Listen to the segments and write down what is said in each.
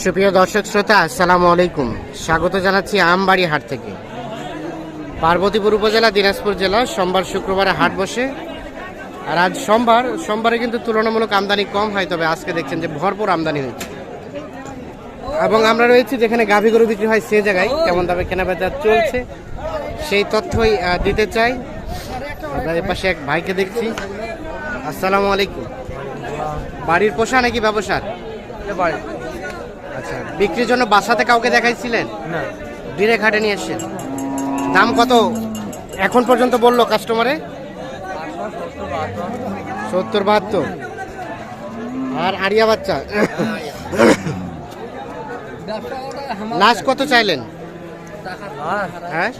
সুপ্রিয় দর্শক শ্রোতা, আসসালামু আলাইকুম। স্বাগত জানাচ্ছি আমবাড়ি হাট থেকে। পার্বতীপুর উপজেলা, দিনাজপুর জেলা, সোমবার, শুক্রবারে হাট বসে। আর আজ সোমবার, সোমবারে কিন্তু তুলনামূলক আমদানি কম হয়, তবে আজকে দেখছেন যে ভরপুর আমদানি হয়েছে। এবং আমরা রয়েছি যেখানে গাভী গরু বিক্রি হয় সে জায়গায়, কেমন দামে কেনাবেচা চলছে, সেই তথ্যই দিতে চাই। আপনাদের পাশে এক ভাইকে দেখছি। আসসালামু আলাইকুম। বাড়ির পোষা নাকি ব্যবসার? আচ্ছা বিক্রির জন্য বাসাতে কাউকে দেখাইছিলেন? না। ডিরে ঘাটে নিয়ে এসছেন দাম কত? এখন পর্যন্ত বলল কাস্টমারে? সত্তর বাহাত্তর। আর আরিয়া বাচ্চা? লাস্ট কত চাইলেন? হ্যাঁ?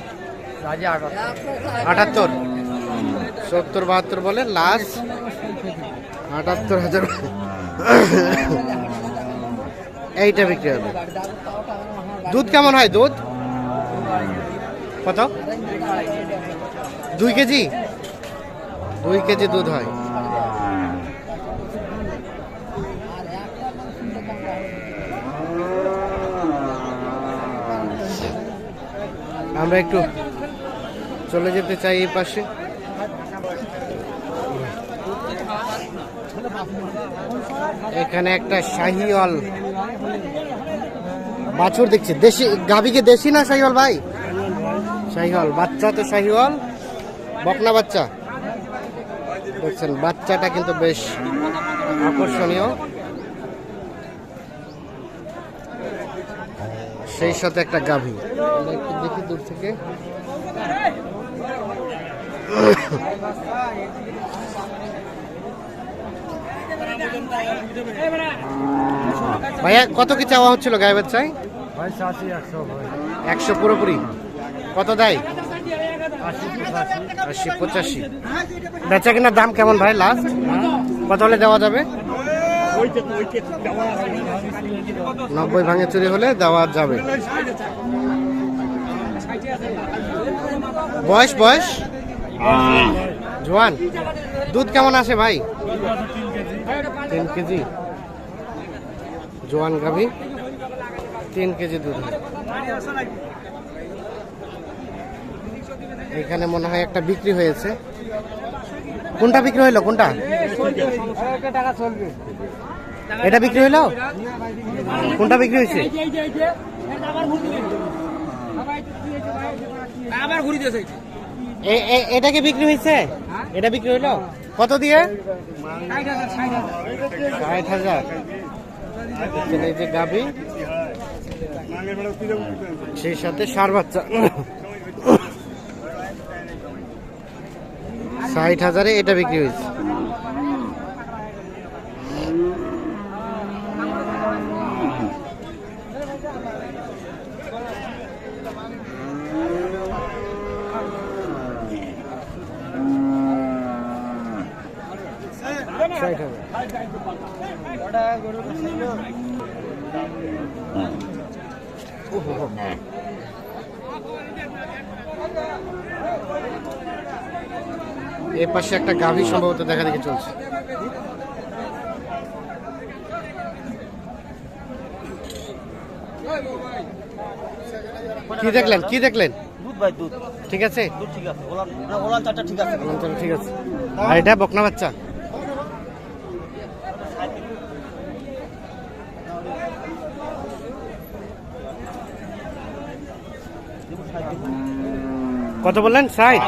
আটাত্তর। সত্তর বাহাত্তর বলে লাস্ট আটাত্তর হাজার। এইটা বিক্রি হবে। দুধ কেমন হয় দুধ? কত? দুই কেজি? দুই কেজি দুধ হয়। আমরা একটু চলে যেতে চাই এই পাশে। এখানে একটা শাহিওয়াল বাছুর দেখছি। দেশি গাবিকে দেশি না শাহিওয়াল ভাই? শাহিওয়াল, বাচ্চা তো শাহিওয়াল, বকনা বাচ্চা। দেখছেন, বাচ্চাটা কিন্তু বেশ আকর্ষণীয়। সেই সাথে একটা গাভী। দেখি দূর থেকে। ভাইয়া কত কি চাওয়া হচ্ছিল গায়ে বাচ্চায় একশো একশো পুরোপুরি? কত দেয়? আশি পঁচাশি। আশি পঁচাশি বেচা কেনার দাম কেমন ভাই লাস্ট কত হলে দেওয়া যাবে? নব্বই ভাঙে চুরি হলে দেওয়া যাবে। বয়স বয়স? জোয়ান দুধ কেমন আসে ভাই? তিন কেজি। জোয়ান গাভী, তিন কেজি দুধ। এখানে মনে হয় একটা বিক্রি হয়েছে। কোনটা বিক্রি হইল? কোনটা? এটা বিক্রি হইল? কোনটা বিক্রি হয়েছে? এটা কি বিক্রি হয়েছে? এটা বিক্রি হইল? কত দিয়ে? ষাট হাজার। এই যে গাভি সেই সাথে সার বাচ্চা। ষাট হাজারে এটা বিক্রি হয়েছে ষাট হাজার এর পাশে একটা গাভী সম্ভবত দেখা দেখে চলছে। কি দেখলেন? কি দেখলেন? দুধ ভাই দুধ। ঠিক আছে? দুধ ঠিক আছে। ওলান ওলান চারটা ঠিক আছে। চলো, ঠিক আছে। আর এটা বকনা বাচ্চা? কত বললেন? ষাট?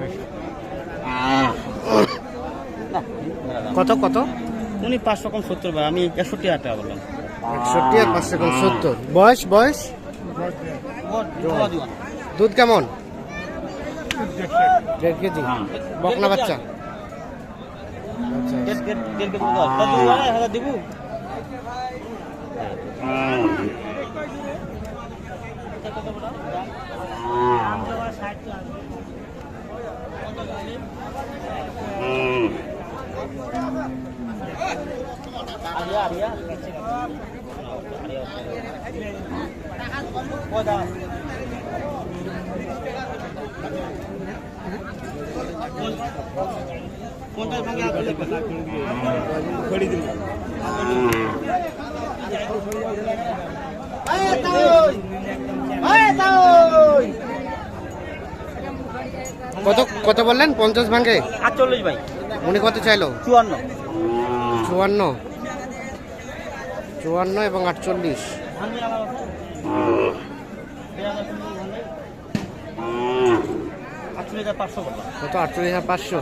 বেশি কত কত? উনি পাঁচশো কম সত্তর ভাই আমি একষট্টি হাজার টাকা বললাম। একষট্টি আর পাঁচশো কম সত্তর। বয়স বয়স? দুধ কেমন? দেড় কেজি। বকনা বাচ্চা। আচ্ছা। দিব ভাঙে কত কত বললেন? পঞ্চাশ ভাঙে আটচল্লিশ ভাই। উনি কত চাইলো? চুয়ান্ন। চুয়ান্ন। চুয়ান্ন এবং আটচল্লিশ। কত? আটচল্লিশ হাজার পাঁচশো?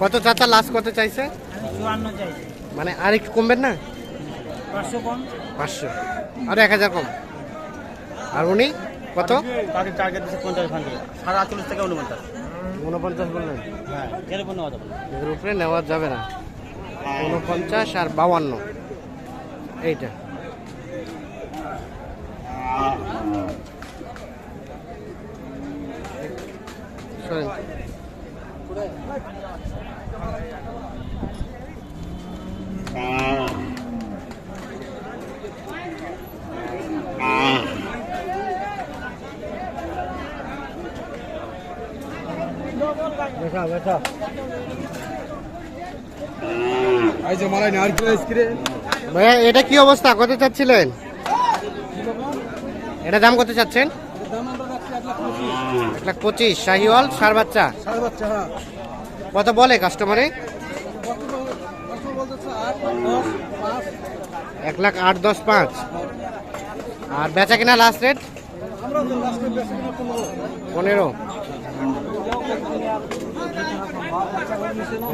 কত চাচা? লাস্ট কত চাইছে? আমি চুয়ান্ন চাইছি। মানে আর একটু কমবেন না? পাঁচশো কম। পাঁচশো। আর এক হাজার কম। আর উনি কত? তাদের টার্গেট দিচ্ছে পঞ্চাশ সাড়ে আটচল্লিশ থেকে উনপঞ্চাশ। উনপঞ্চাশ বললেন? হ্যাঁ এর উপর নেওয়া যাবে। এর উপরে নেওয়া যাবে না। উনপঞ্চাশ আর বাউান্ন এইটা। সরেন। বেটা বেটা। ভাইয়া এটা কি অবস্থা? কত চাচ্ছিলেন? এটা দাম কত চাচ্ছেন? এক লাখ পঁচিশ। শাহিওয়াল সার বাচ্চা? কত বলে কাস্টমারে এক লাখ আট দশ পাঁচ। আর বেচা কিনা লাস্ট রেট পনেরো।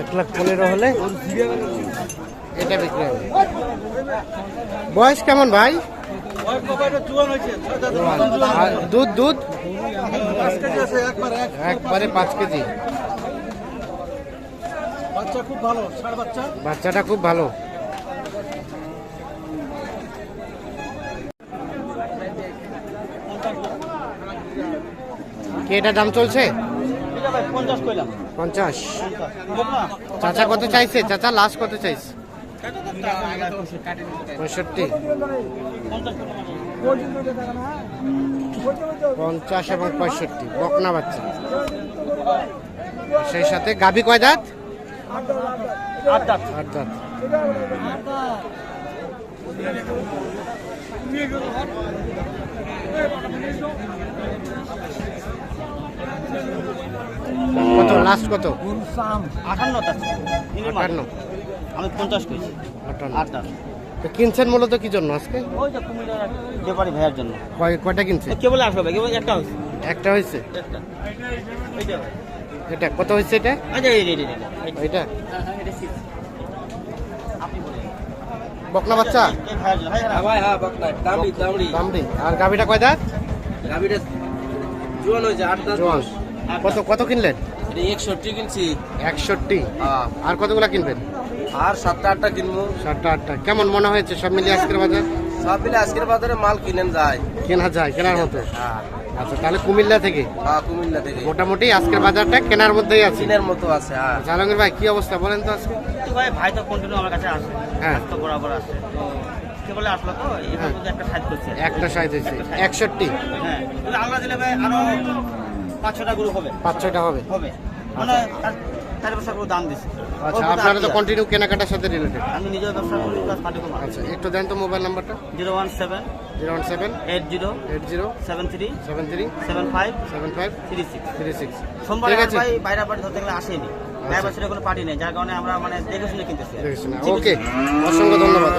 এক লাখ পনেরো হলে? এটা বিক্রি হবে। বয়স কেমন ভাই? দুধ দুধ? একবারে পাঁচ কেজি। বাচ্চাটা খুব ভালো। কি এটা দাম চলছে? পঞ্চাশ চাচা কত চাইছে? চাচা লাস্ট কত চাইছে? পঁয়ষট্টি। পঞ্চাশ এবং পঁয়ষট্টি বকনা বাচ্চা। সেই সাথে গাভী কয় দাঁত? আট দাঁত। আট দাঁত। লাস্ট কত? আটান্ন আটান্ন। আমি পঞ্চাশ কইছি আটান্ন। তো কিনছেন মূলত কি জন্য আজকে? ওই যে কুমিল্লার এক ব্যাপারী জন্য। কয় কয়টা কিনছে? কে বলে আসবে কেবল একটা হয়েছে। একটা হয়েছে? একটা। এটা কত হয়েছে এটা? এটা হ্যাঁ হ্যাঁ বকনা বাচ্চা? হ্যাঁ আর গাভীটা কয় দাঁত? গাভিটা জোয়ান হয়েছে আট দাঁত। কত কত কিনলেন? একষট্টি কিনছি। একষট্টি? হ্যাঁ। আর কতগুলা কিনবেন? আর সাতটা আটটা কিনবো। সাতটা আটটা। কেমন মনে হয়েছে সব মিলিয়ে আজকের বাজার? সব মিলে আজকের বাজারে মাল কিনেন যায়। কেনা যায় কেনার মতো? হ্যাঁ। আচ্ছা তাহলে কুমিল্লা থেকে? হ্যাঁ কুমিল্লা থেকে। মোটামুটি আজকের বাজারটা কেনার মধ্যেই আছে। চীনের মতো আছে হ্যাঁ। জাহাঙ্গীর ভাই কি অবস্থা বলেন তো আজকে? তো ভাই ভাই তো কন্টিনিউ আমার কাছে আসে হ্যাঁ। তো বরাবর আসে। আসলো তো। একটা সাইজ করছে। একটা সাইজ হয়েছে। একষট্টি? হ্যাঁ। আমরা দিলে ভাই আরও পাঁচ ছটা গ্রুপ হবে। পাঁচ ছয়টা হবে। হবে মানে চার বছর দাম দিছে। আচ্ছা আপনারা তো কন্টিনিউ কেনাকাটার সাথে রিলেটেড আমি নিজেও ব্যবসা করি প্লাস পার্টি কুমার আচ্ছা একটু দেন তো মোবাইল নাম্বারটা zero one seven zero one seven eight zero eight zero seven three seven three seven five seven five three six. Three six. সোমবার ঠিক ভাই বাইরে বাড়ি ধরতে গেলে আসেনি। গায়ে বছরে কোনো পার্টি নেই যার কারণে আমরা মানে দেখে শুনে কিনতেছি। দেখেছি না ওকে। অসংখ্য ধন্যবাদ।